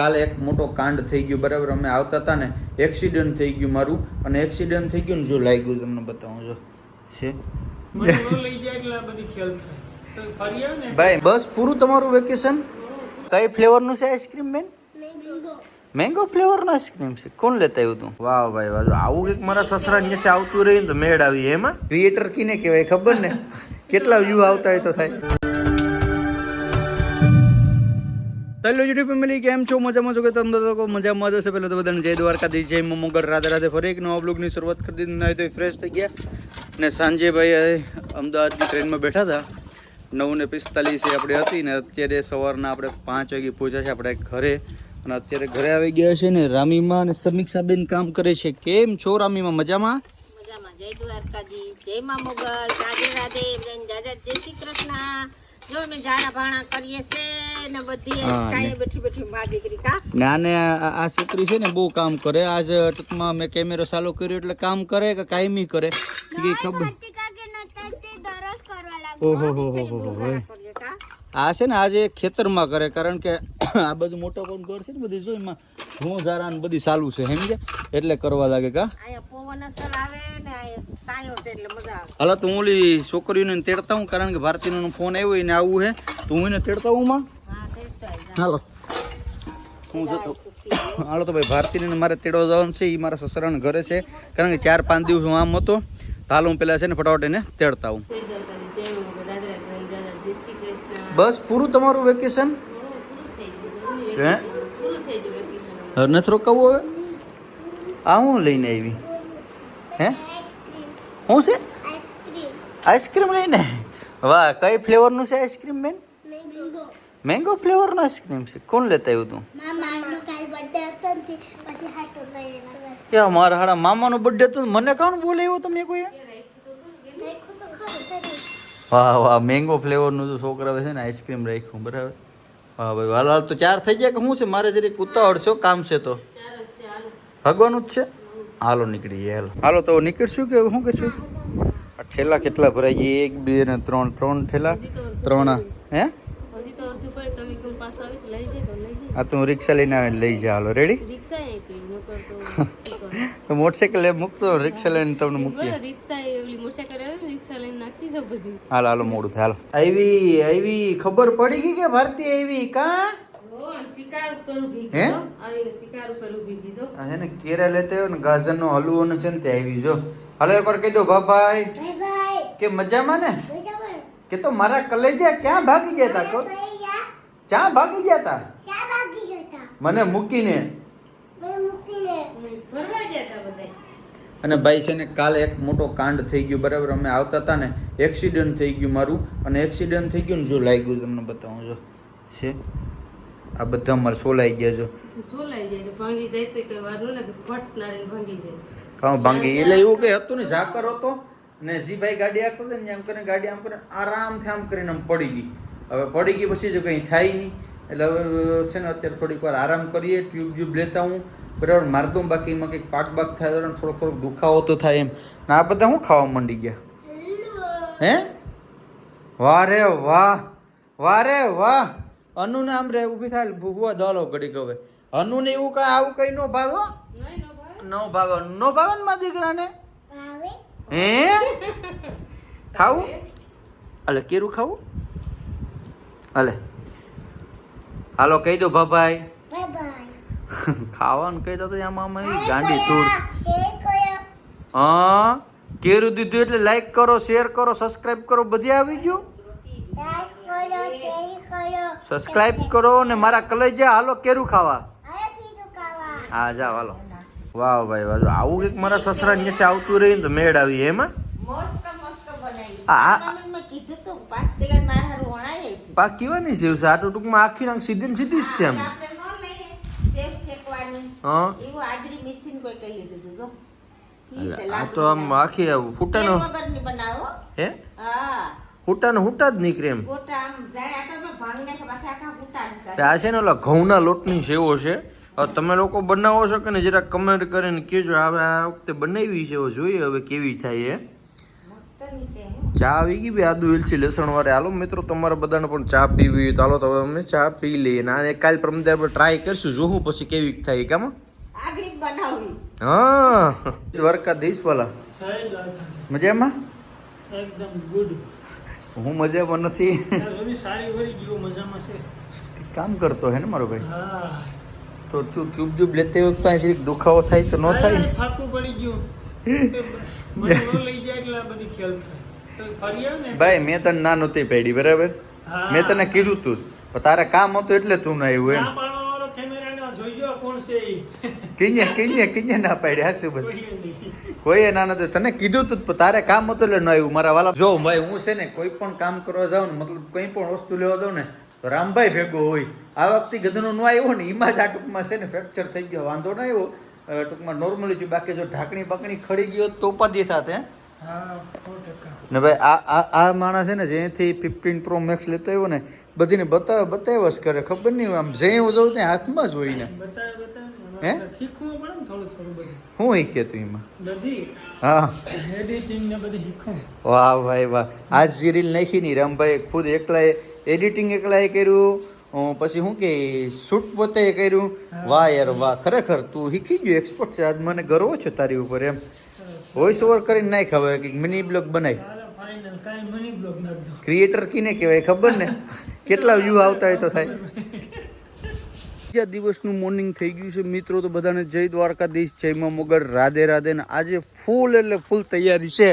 કાલે એક મોટો કાંડ થઈ ગયો બરાબર? અમે આવતા હતા ને એક્સિડન્ટ થઈ ગયું મારું અને એક્સિડન્ટ થઈ ગયું ને જો લાગ્યું તમને બતાવું જો. છે? મને ન લઈ જાય એટલે આ બધી ખેલ થાય. તો ફરી આવે ને. ભાઈ બસ પૂરું તમારું વેકેશન કઈ ફ્લેવરનું છે આઈસ્ક્રીમ બેન? મેંગો ફ્લેવરનો આઈસ્ક્રીમ છે. કોણ લેતા આવ્યું તું? વાહ ભાઈ વાહ આવું કંઈક મારા સસરા અહીંયાથી આવતું રહ્યું ને તો મેળ આવી એમાં ક્રિએટર કીને કહેવાય ખબર ને? કેટલા વ્યૂ આવતા હોય તો થાય. હેલો યુટ્યુબ ફેમિલી કેમ છો? મજામાં છો કે તમે બધા લોકો મજામાં જ પહેલાં તો બધાને જય દ્વારકાધીશ, જય મોગલ રાધે રાધે ફરી એક નવા બ્લોગની શરૂઆત કરી દીધી. ના તો ફ્રેશ થઈ ગયા. ને સાંજે ભાઈ અમદાવાદની ટ્રેનમાં બેઠા હતા. નવ ને પિસ્તાલીસે આપણે હતી ને અત્યારે સવારના આપણે પાંચ વાગે પહોંચ્યા છે આપણે ઘરે. અને અત્યારે ઘરે આવી ગયા છે ને રામીમાં અને સમીક્ષાબેન કામ કરે છે. કેમ છો રામીમાં? મજામાં? જય દ્વારકાજી જય મા મોગલ રાધે રાધે જય શ્રી કૃષ્ણ. જો અમે જારા ભાણા કરીએ છે ને બધી બેઠી બેઠી કા? ને આ આ છોકરી છે ને બહુ કામ કરે. આજ ટૂંકમાં મેં કેમેરો ચાલુ કર્યો એટલે કામ કરે કે કાયમી કરે? એ ખબર? ઓહો હો હો હો હો હોય. કરીએ કા? આ છે ને આજે ખેતરમાં કરે કારણ કે આ બધું મોટો પણ ઘર છે ને બધી જો એમાં હું ઝારા ને બધી ચાલુ છે સમજ્યા? એટલે કરવા લાગે કા? પવન અસર આવે હાલો તો હું ઓલી છોકરીઓને તેડતા હું કારણ કે ભારતીનો ફોન આવ્યો એને આવું છે તો હું એને તેડતા હું માં? હા હાલો. હું જતો. હાલો તો ભાઈ ભારતીને મારે તેડવા જવાનું છે એ મારા સસરાના ઘરે છે. કારણ કે ચાર પાંચ દિવસ હું આમ હતો હાલ હું પેલા છે ને ફટાફટ એને તેડતા હું બસ પૂરું તમારું વેકેશન પૂરું થઈ હે? પૂરું થઈ ગયું વેકેશન હવે નથી રોકાવું હવે? આ હું લઈને આવી? હે? શું છે? આઈસ્ક્રીમ લઈને? વાહ કઈ ફ્લેવરનું છે આઈસ્ક્રીમ બેન? મેંગો ફ્લેવરનો આઈસ્ક્રીમ છે. કોણ લેતા આવ્યું તું? યા મારા હાડા મામાનો બર્થડે હતો મને કોણ બોલે એવું તમે કોઈ વાહ વાહ મેંગો ફ્લેવરનું તો છોકરા છે ને આઈસ્ક્રીમ રાખ્યું બરાબર? વાહ ભાઈ હાલ હાલ તો ચાર થઈ ગયા કે શું છે? મારે જરીક ઉતાવળ છો કામ છે તો. ભગવાનું જ છે. હાલો નીકળી ગયા હાલો. હાલો તો નીકળશું કે શું કરશું આ ઠેલા કેટલા ભરાઈ છે એક બે ને ત્રણ ત્રણ ઠેલા? ત્રણ. હે? તો આ તું રિક્ષા લઈને આવે લઈ જા હાલો. રેડી મોટરસાઇકલ એ મૂકતો રિક્ષા લઈને તમને મૂકીએ. હાલ હાલો મોડું થાય હાલો. આવી આવી ખબર પડી ગઈ કે ભારતી આવી? કા? હે? કરું છે ને કેરા લેતા હોય ને ગાજરનો હલવો ને છે ને ત્યાં આવી જો. હાલો એકવાર કહી દો બાબાઈ કે મજામાં ને? કે તો મારા કલેજા ક્યાં ભાગી ગયા તા? કહો. ક્યાં ભાગી ગયા તા? મને મૂકીને. અને ભાઈ છે ને કાલે એક મોટો કાંડ થઈ ગયો બરાબર? અમે આવતા હતા ને એક્સિડન્ટ થઈ ગયું મારું. અને એક્સિડન્ટ થઈ ગયું ને જો લાગ્યું તમને બતાવું જો. છે? આ બધા અમારે સોલાઈ ગયા જો સોલાઈ જાય ભાંગી જાય તો કઈ વાર ન લાગે ફટ નારીને ભાંગી જાય. કાં ભાંગી? એટલે એવું કઈ હતું ને ઝાકર હતો ને જીભાઈ ગાડી આપતો હતો ને એમ કરીને ગાડી આમ કરીને આરામથી આમ કરીને આમ પડી ગઈ. હવે પડી ગઈ પછી જો કંઈ થાય નહીં. એટલે હવે છે ને અત્યારે થોડીક વાર આરામ કરીએ ટ્યુબ ટ્યુબ લેતા હું. બરાબર મારતો દઉં બાકી એમાં કંઈક પાક બાક થાય તો થોડોક થોડોક દુખાવો તો થાય એમ. ને આ બધા હું ખાવા માંડી ગયા? હે? વાહ રે વાહ વાહ રે વાહ. અનુ નામ આમ રે ઊભી થાય ભૂવા દોલો ઘડી હવે. અનુ ને એવું કઈ આવું કઈ નો ભાગો નો ભાઈ નો ભાવે. નો ભાવે ને મારા દીકરાને? હે? ખાવું? અલે કેરું ખાવું? અલે. હાલો કહી દો ભાભાઈ. ખાવાનું કહી દો તો આમાં ગાંડી તૂર હા? કેરું દીધું એટલે લાઈક કરો શેર કરો સબસ્ક્રાઇબ કરો બધી આવી ગયું? સબસ્ક્રાઇબ કરો ને મારા કલેજા હાલો કેરું ખાવા. હા જાઓ હાલો. વાહ ભાઈ વાહજો આવું કંઈક મારા સસરા ત્યાંથી આવતું રહ્યું ને તો મેળ આવી એમાં પાક કેવાની સેવ છે? આટલું ટૂંકમાં આખી નાખ સીધી ને સીધી જ છે એમ. હા? તો આમ આખી ફૂટાનો હા? ફૂટાનો ફૂટા જ નીકળે એમ ગોટા આમ જાણે આ તો આપણે ભાંગી નાખે બાકી આખા ગોટા તે આ છે ને ઓલા ઘઉંના લોટની સેવો છે. હવે તમે લોકો બનાવો છો કે ને જરા કમેન્ટ કરીને કહેજો. હવે આ વખતે બનાવી છે જોઈએ હવે કેવી થાય એ. ચા આવી ગઈ ભાઈ આદુ એલસી લસણ વાળે હાલો મિત્રો તમારે બધાને પણ ચા પીવી હોય તો હાલો તો હવે અમે ચા પી લઈએ. અને આને કાલ પરમ આપણે ટ્રાય કરશું. જોવું પછી કેવી થાય કામ? હા. દ્વારકાધીશ વાલા. સાહેબ મજામાં? એકદમ ગુડ હું મજામાં નથી. સારી વળી ગયો મજામાં છે. કામ કરતો હે ને મારો ભાઈ? તો ચૂપ ચૂપ ચૂપ લેતે વખતે અહીં દુખાવો થાય તો ન થાય ભાઈ મેં તને ના નહોતી પાડી બરાબર? મેં તને કીધું તું. તારે કામ હતું એટલે તું ના આવ્યું એમ. કિંજે કિંજે કિંજે ના પાડ્યા શું બધું એ. ના નતું તને કીધું તું તારે કામ હતું એટલે ન આવ્યું. મારા વાલા જો ભાઈ હું છે ને કોઈ પણ કામ કરવા જાઉં ને મતલબ કંઈ પણ વસ્તુ લેવા દઉં ને તો રામભાઈ ભેગો હોય. આ વખતે ગધનો ન આવ્યો ને એમાં જ આ ટૂંકમાં છે ને ફ્રેક્ચર થઈ ગયો. વાંધો ન આવ્યો. ટૂંકમાં નોર્મલી છે બાકી જો ઢાંકણી બાકણી ખડી ગયો તો ઉપાધિ થાત ને ભાઈ આ આ આ માણસ છે ને જેથી ફિફ્ટીન પ્રો મેક્સ લેતો આવ્યો ને બધીને બતાવે બતાવ્યા જ કરે. ખબર નહીં આમ જે હું જોઉં ત્યાં હાથમાં જ હોય ને. હે? હું શીખે તું એમાં? હા. વાહ ભાઈ વાહ. આજ જે રીલ નાખી ની રામભાઈ ખુદ એકલાએ એડિટિંગ એકલાએ કર્યું. પછી શું કે શૂટ પોતે કર્યું. વાહ યાર વાહ ખરેખર તું શીખી ગયો. એક્સપર્ટ છે. આજ મને ગર્વ છે તારી ઉપર એમ. વોઇસ ઓવર કરીને નાખ હવે કે મિની બ્લોગ બનાવી હાલો ફાઇનલ કાંઈ મની બ્લોગ નાખ દો. ક્રિએટર કીને કહેવાય ખબર ને? કેટલા વ્યૂ આવતા હોય તો થાય. બીજા દિવસનું મોર્નિંગ થઈ ગયું છે? મિત્રો તો બધાને જય દ્વારકાધીશ જયમાં મગર રાધે રાધે. ને આજે ફૂલ એટલે ફૂલ તૈયારી છે.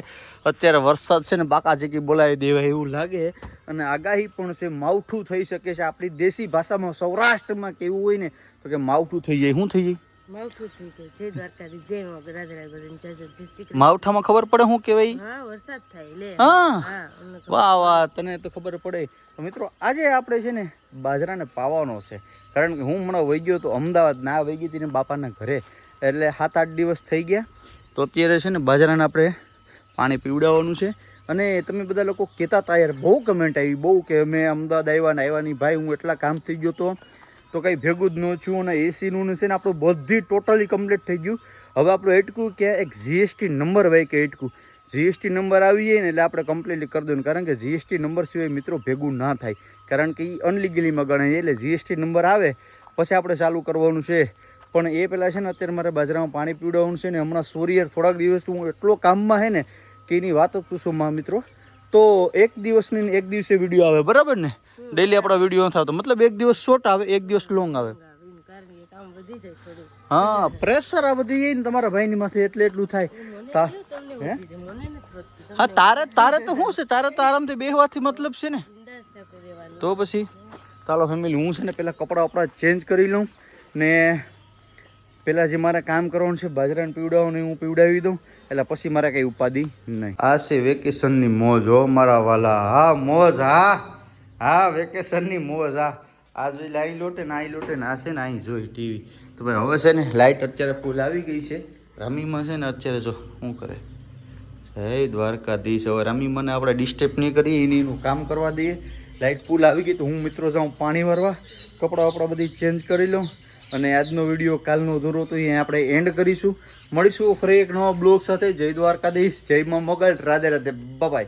અત્યારે વરસાદ છે ને બાકા જેકી બોલાવી દેવાય એવું લાગે. અને આગાહી પણ છે માવઠું થઈ શકે છે. આપણી દેશી ભાષામાં સૌરાષ્ટ્રમાં કેવું હોય ને તો કે માવઠું થઈ જાય. શું થઈ જાય? માવઠું થઈ જાય. જય દ્વારકાધી જય રાધે રાધે બધાને. જય જય જય શ્રી કૃષ્ણ. માવઠામાં ખબર પડે શું કહેવાય? હા વરસાદ થાય લે. હા. વાહ વાહ તને તો ખબર પડે. તો મિત્રો આજે આપણે છે ને બાજરાને પાવાનો છે. કારણ કે હું હમણાં વહી ગયો તો અમદાવાદ ના વહી ગઈ હતી ને બાપાના ઘરે. એટલે સાત આઠ દિવસ થઈ ગયા. તો અત્યારે છે ને બાજરાને આપણે પાણી પીવડાવવાનું છે. અને તમે બધા લોકો કહેતા હતા, યાર, બહુ કમેન્ટ આવી, બહુ કે અમે અમદાવાદ આવ્યા ને આવ્યા નહીં, ભાઈ, હું એટલા કામ થઈ ગયો તો તો કંઈ ભેગું જ ન છું અને એસીનું છે ને આપણું બધી ટોટલી કમ્પ્લીટ થઈ ગયું. હવે આપણું એટકું કે એક જીએસટી નંબર હોય કે એટકું જીએસટી નંબર આવી જાય ને એટલે આપણે કમ્પ્લીટલી કરી દઉં કારણ કે જીએસટી નંબર સિવાય મિત્રો ભેગું ના થાય. કારણ કે એ અનલીગલીમાં ગણાય એટલે જીએસટી નંબર આવે, પછી આપણે ચાલુ કરવાનું છે. પણ એ પહેલાં છે ને, અત્યારે મારે બાજરામાં પાણી પીવડાવવાનું છે ને, હમણાં સોરી યાર, થોડાક દિવસ હું એટલો કામમાં છે ને કે એની વાત પૂછો મા મિત્રો? તો એક દિવસની એક દિવસે વીડિયો આવે, બરાબર ને? ડેલી આપણા વીડિયો થતો મતલબ એક દિવસ શોર્ટ આવે, એક દિવસ લોંગ આવે. હા પ્રેશર આ બધી ને તમારા ભાઈની માથે એટલે એટલું થાય. હે? તારે તારે તો શું છે? તારે તો આરામથી બેહવાથી મતલબ છે ને. તો પછી, ચાલો ફેમિલી હું છે ને પહેલાં કપડાં વપડા ચેન્જ કરી લઉં ને પહેલાં જે મારે કામ કરવાનું છે, બાજરાને પીવડાવવાનું હું પીવડાવી દઉં. એટલે પછી મારે કંઈ ઉપાધિ નહીં. આ છે વેકેશનની મોજ હો, મારા વાલા. હા, મોજ, હા. હા, વેકેશનની મોજ, હા. આ ભાઈ લાઈ લોટે ને આઈ લોટે ને આ છે ને અહીં જોઈ ટીવી. તો ભાઈ હવે છે ને લાઇટ અત્યારે ફૂલ આવી ગઈ છે. રમીમાં છે ને અત્યારે જો, શું કરે? જય દ્વારકાધીશ, હવે રમી આપણે ડિસ્ટર્બ નહીં કરીએ, એની એનું કામ કરવા દઈએ. લાઇટ પુલ આવી ગઈ તો હું મિત્રો જાઉં પાણી ભરવા. કપડાં વપડા બધી ચેન્જ કરી લઉં. અને આજનો વીડિયો કાલનો ધોરો તો અહીંયા આપણે એન્ડ કરીશું. મળીશું ફરી એક નવા બ્લોગ સાથે. જય દ્વારકાધીશ. જય માં મોગલ. રાધે રાધે. બાય